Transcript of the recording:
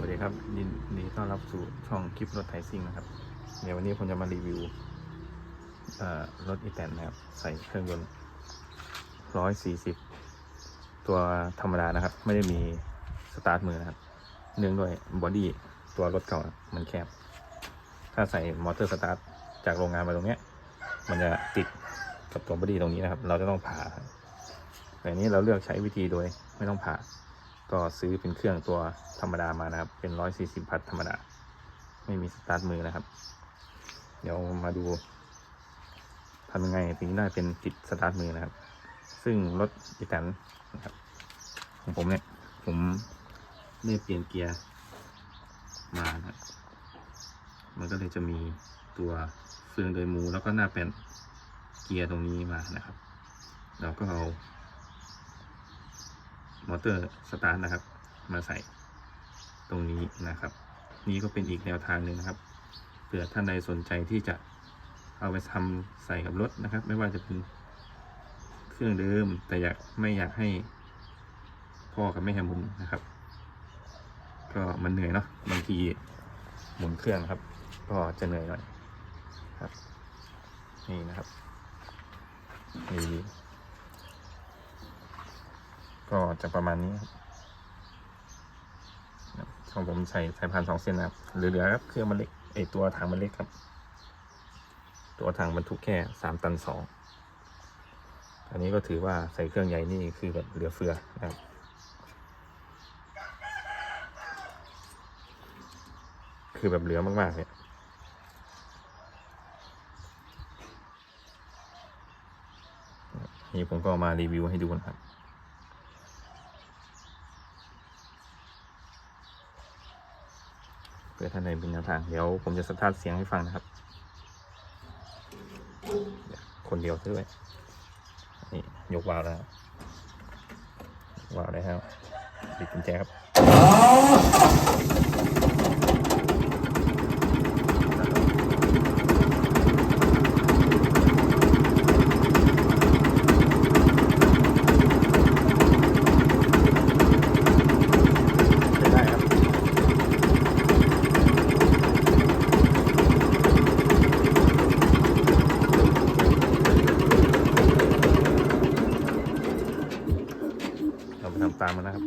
วัสดีครับยินดีต้อนรับสู่ช่องคลิปรถไถซิ่งนะครับเดี๋ยววันนี้ผมจะมารีวิวรถอีแตนนะครับ ใส่เครื่องยนต์140ตัวธรรมดานะครับ ไม่ได้มีสตาร์ทมือนะครับเนื่องด้วยบอดี้ตัวรถเก่ามันแคบ ถ้าใส่มอเตอร์สตาร์ทจากโรงงานมาตรงเนี้ย มันจะติดกับตัวบอดี้ตรงนี้นะครับ เราจะต้องผ่าแต่อันนี้เราเลือกใช้วิธีโดยไม่ต้องผ่า ก็ซื้อเป็นเครื่องตัวธรรมดามานะครับ เป็นร้อยสี่สิบพัทธรรมดา ไม่มีสตาร์ทมือนะครับ เดี๋ยวมาดูทำยังไงถึงได้เป็นติดสตาร์ทมือนะครับ ซึ่งรถอีแตนนะครับ ของผมเนี่ย ผมได้เปลี่ยนเกียร์มานะครับมันก็เลยจะมีตัวเฟืองโดยมูแล้วก็หน้าเป็นเกียร์ตรงนี้มานะครับ เราก็เอา มอเตอร์สตาร์ทนะครับ มาใส่ตรงนี้นะครับ นี่ก็เป็นอีกแนวทางหนึ่งนะครับเผื่อท่านใดสนใจที่จะเอาไปทำใส่กับรถนะครับ ไม่ว่าจะเป็นเครื่องเดิมแต่อยากไม่อยากให้พ่อกับแม่หมุนนะครับ ก็มันเหนื่อยเนาะบางทีหมุนเครื่องครับ ก็จะเหนื่อยหน่อยครับ นี่นะครับนี่ ก็จะประมาณนี้ครับของผมใส่สายพานสองเส้นนะครับเหลือๆครับเครื่องมันเล็กไอตัวถังมันเล็กครับ ตัวถังบรรทุกแค่สามตันสองอันนี้ก็ถือว่าใส่เครื่องใหญ่นี่คือแบบเหลือเฟือนะครับคือแบบเหลือมากๆเลยนี่ผมก็มารีวิวให้ดูนะครับ พื่อท่านใดเป็นแนวทาง เดี๋ยวผมจะสตาร์ทเสียงให้ฟังนะครับเดียวคนเดียวด้วยนี่ยกวาล์วแล้วนะครับวาล์วได้แล้วปิดกุญแจครับ ตามมานะครับ